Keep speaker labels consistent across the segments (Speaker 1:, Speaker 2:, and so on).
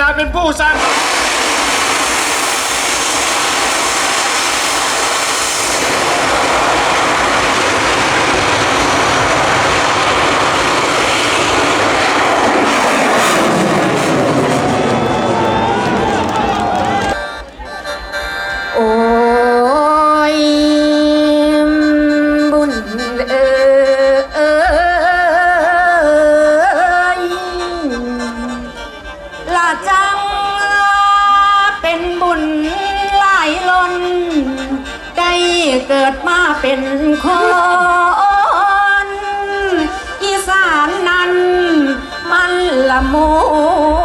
Speaker 1: ลาเป็นผู้สร้าง
Speaker 2: เกิดมาเป็นคนอีสานนั้นมันละมวน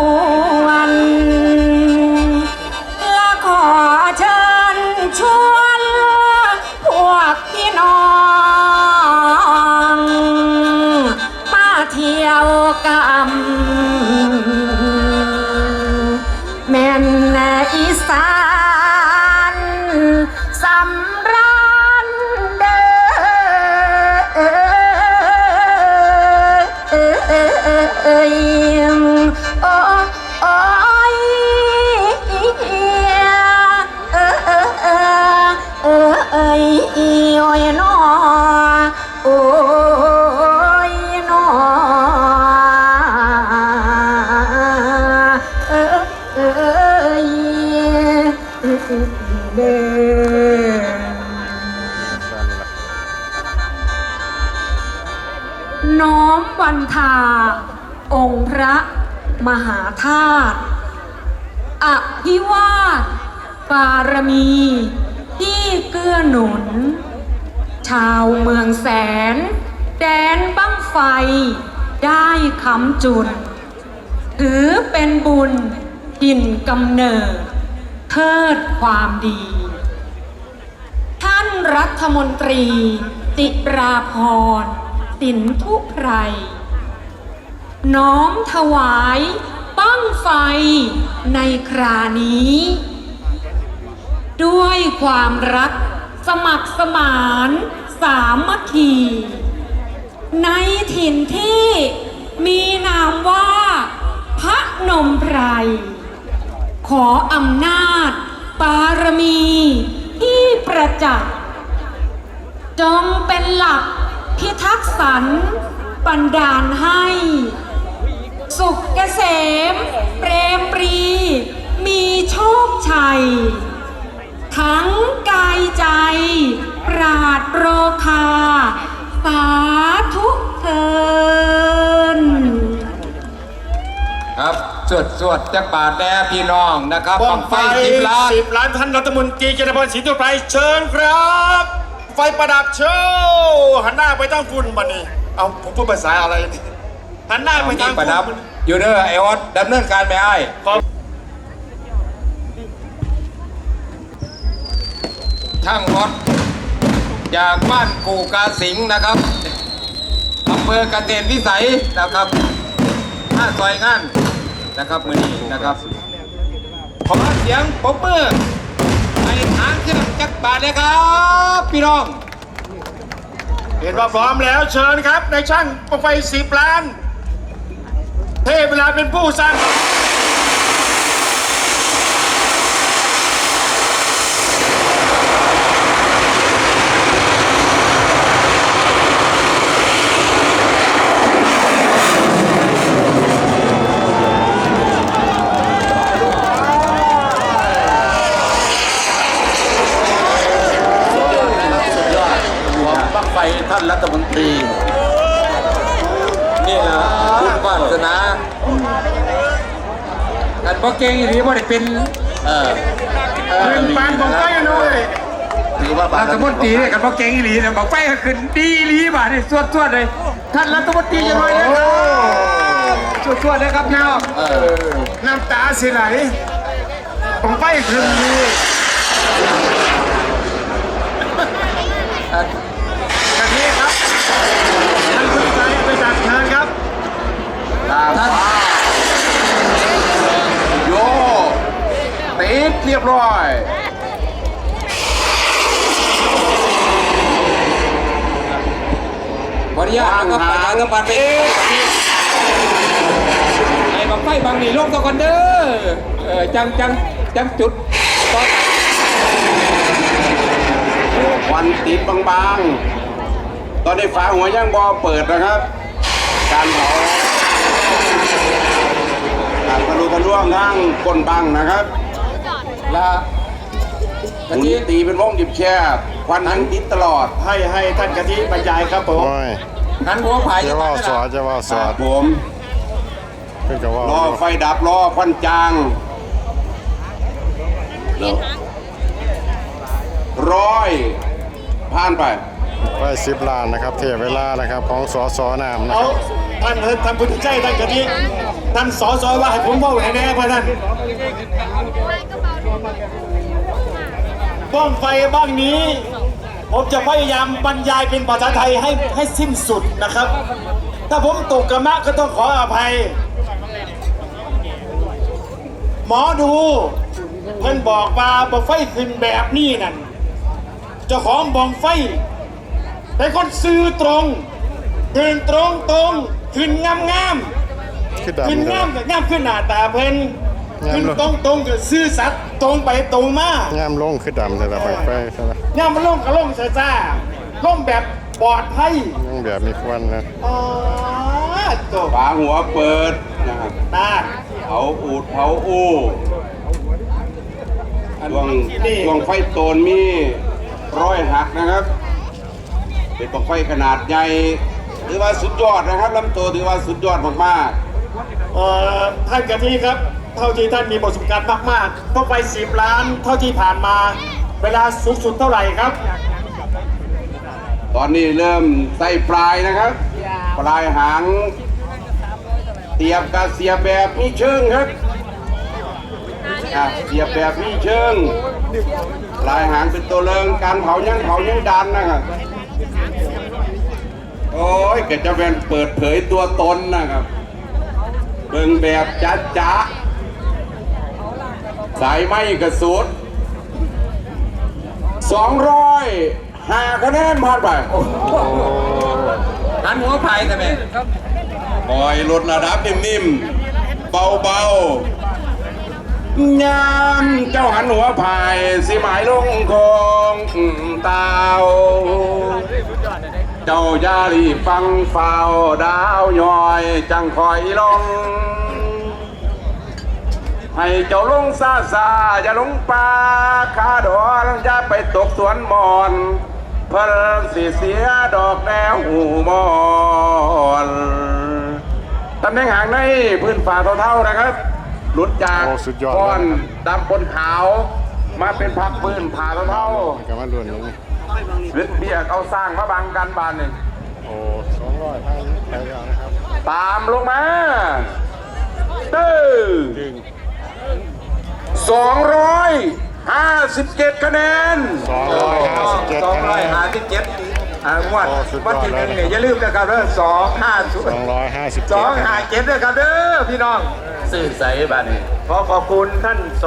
Speaker 2: อ้ยนอโอ้ยนอเออเอยเด้น้อมวันทา องค์พระมหาธาตุอภิวาทบารมี ที่เกื้อหนุน ชาวเมืองแสน แดนบั้งไฟ ได้คำจุน ถือเป็นบุญถิ่นกำเนิด เทิดความดี ท่านรัฐมนตรี ติราพรสินทุไพร น้อมถวายบั้งไฟในครานี้ ด้วยความรักสมัครสมาน สามัคคี ในถิ่นที่มีนามว่า พระนมไพร ขออำนาจบารมีที่ประจักษ์จงเป็นหลักพิทักษ์สรรบันดาลให้ สุขเกษม เปรมปรี มีโชคชัย ทั้งกายใจ ปราดโรคา สาธุเทิน
Speaker 3: ครับสวดสวดจักบาทแด่พี่น้องนะครับ
Speaker 1: บ้
Speaker 3: บั
Speaker 1: องง
Speaker 3: ไฟ
Speaker 1: ไฟ
Speaker 3: สิบล้าน
Speaker 1: สิบล้านท่านรัฐมนตรีเจรพรศรีตุไพรเชิญครับ ไฟประดับโชว์หันหน้าไปทางคุณบันนี้เอาผมพูดภาษาอะไรนี่หันหน้าไป
Speaker 3: มี
Speaker 1: ทาง
Speaker 3: ประดับ
Speaker 1: คุณ
Speaker 3: อยู่เด้อไอออสดำเนินการไม่ไอ้
Speaker 1: ขอ
Speaker 3: ช่างรถจากบ้านกูกาสิงห์นะครับอำเภอกเกษตรวิสัยนะครับห้าซอยงานนะครับมือนี้นะครับ ขอเสียงปรบมือให้ทางเครื่องจักรบาทเลยครับ พี่น้อง
Speaker 1: เห็นว่าพร้อมแล้วเชิญครับในช่างบ้องไฟสิบล้าน เทพเวลาเป็นผู้สร้าง
Speaker 4: หวงบักไฟท่านรัฐมนตรี
Speaker 3: นี่แหละคุณวาสนากัน บ่เก่งอีหลีบ่ได้เป็น
Speaker 4: เออ
Speaker 1: เป็นปานของไฟหน่อย
Speaker 4: ถือว่าบา
Speaker 3: รัฐมนตรีเนี่ยกันบ่เก่งอีหลีเนี่ยบอกไปก็ขึ้นดีอีหลีบาดนี่สวดสวดเลย ท่านรัฐมนตรีจะหน่อยนะครับสวดสวดเลยครับพี่น้อง
Speaker 4: เออ
Speaker 1: น้ำตาสิไหลของไฟคืนนี้กันนี้ครับท่านผู้ใจไปจัดเชิญครับ
Speaker 4: ตาม ยบร้อย
Speaker 3: บริยาครับประชาสัมพันธ์ไปไอ้บังไฟบางนี่ลงตะกันเด้อเออจังจังจังจุดต่อ
Speaker 4: ควันติดบางๆ ตอนนี้ฝาหัวยังบอเปิดนะครับ การเผาการทะลุทะลวงทั้งก้นบังนะครับ
Speaker 3: ละ
Speaker 4: ห
Speaker 3: กะ
Speaker 4: มุน
Speaker 3: ทิ
Speaker 4: ตีเป็นวงหยิบแช่ควันทั้งติดตลอด
Speaker 1: ให้ให้ท่านกะทิบรรยายครับผม
Speaker 5: โอ้ย
Speaker 3: หันหัวผาย
Speaker 5: จะว่าสอจะว่าส
Speaker 4: ค
Speaker 5: อ
Speaker 4: รับผม
Speaker 5: เพิ่งจะว่าร
Speaker 4: อไฟดับรอควันจางร้อยผ่านไป
Speaker 5: ไปสิบล้านนะครับ เทียบเวลานะครับของสอสอนามนะ
Speaker 1: เอา
Speaker 5: ครับ
Speaker 1: ท่านท่านพุทธเจ้าท่านกะทิท่านสอสอว่าให้ผมเว่าแหวนแน่พะท่าน บ้องไฟบ้างนี้ ผมจะพยายามบรรยายเป็นภาษาไทยให้ให้สิ้นสุดนะครับ ถ้าผมตกกระมะก็ต้องขออภัย หมอดูเพิ่นบอกว่าบ่ไฟขึ้นแบบนี้นั่นเจ้าของบองไฟเป็นคนซื้อตรงขึ้นตรงตรงขึ้นงามงาม
Speaker 5: คือ
Speaker 1: ขึ้น
Speaker 5: ดำเล
Speaker 1: งาม
Speaker 5: ย
Speaker 1: กับงามขึ้นหน้าตาเพิ่น
Speaker 5: งาม
Speaker 1: ขึ้น
Speaker 5: เลย
Speaker 1: ตรงตรงกับซื่อสัตย์ ตรงไปตรงมางา
Speaker 5: มลงคือดำแต่ละไปไปใช่ไหม
Speaker 1: งามมันล่งกับล่งซ่าซ่าล่งแบบปลอดภัย
Speaker 5: ยังแบบมีควันนะ
Speaker 1: อ๋อตัว
Speaker 4: ฝาหัวเปิดนะครับ
Speaker 1: ตา
Speaker 4: เผาอูดเผาอูดวงดวงไฟโตนมีร้อยหักนะครับ เป็นดวงไฟขนาดใหญ่ถือว่าสุดยอดนะครับลำตัวถือว่าสุดยอดมาก
Speaker 1: เอ่อท่านกะทิครับ เท่าที่ท่านมีประสบการณ์มากๆต้องไปสิบล้าน เท่าที่ผ่านมา เวลาสูงสุดเท่าไหร่ครับ
Speaker 4: ตอนนี้เริ่มใส่ปลายนะครับ ปลายหางเตียบกับเสียบแบบมีเชิงครับอะเสียบแบบมีเชิงปลายหางเป็นตัวเริงการเผายังเผายังดันนะครับโอ้ยเกิดจะเป็นเปิดเผยตัวตนนะครับเบิ่งแบบจ้าจ้า สายไหมกระสุดสองร้อยห้าคะแนนผ่านไป
Speaker 3: หันหัวผายแต่แม่
Speaker 4: ปล่อยลดระดับนิ่มๆ เบาๆยามเจ้าหันหัวพายสิหมายลงคงเตาเจ้าอยารีบฟังเฝ้าดาวย้อย จังคอยลง ให้เจ้าลงซาซาอย่าลงป่าคาดอนอย่าไปตกสวนมอนเพิ่นสิเสียดอกแนวหูมอนตำแหน่งหางในพื้นฝ่าเท่าๆนะครับหลุดจาก
Speaker 5: โอ้สุดยอด
Speaker 4: ก้อน
Speaker 5: เลย
Speaker 4: ดำปนขาว มาเป็นพักพื้นผ่าเท่า
Speaker 5: มันก็มาล้วนอย่างนี้
Speaker 4: ๆหรือเบียกเอาสร้างมาบังกันบานหนึ่ง
Speaker 5: โอ้สองร้อยพันไปแล้วนะครับ
Speaker 4: ตามลงมาตื้อ
Speaker 5: ดึง
Speaker 4: สองร้อยห้าสิบเจ็ดคะแนน
Speaker 5: สองร้อยห้าสิบเจ็ด
Speaker 3: สอง
Speaker 5: คะแน
Speaker 3: ร้อย
Speaker 5: น
Speaker 3: ห้าสิบเจ็ดอ่างวด
Speaker 5: โอ้สุดยอด
Speaker 3: วันที่หนึ่ง
Speaker 5: เลย
Speaker 3: เนี่ยอย่าลืมนะครับเด้อสองห้าศูน
Speaker 5: ส
Speaker 3: ย์
Speaker 5: องร้อยห้าสิบ
Speaker 3: ส
Speaker 5: เจ็
Speaker 3: อ
Speaker 5: ด
Speaker 3: งห้าเจ็ดด้วยครับเด้อพี่น้อง
Speaker 4: สื่อใสบ้านนี้
Speaker 1: ขอขอบคุณท่านส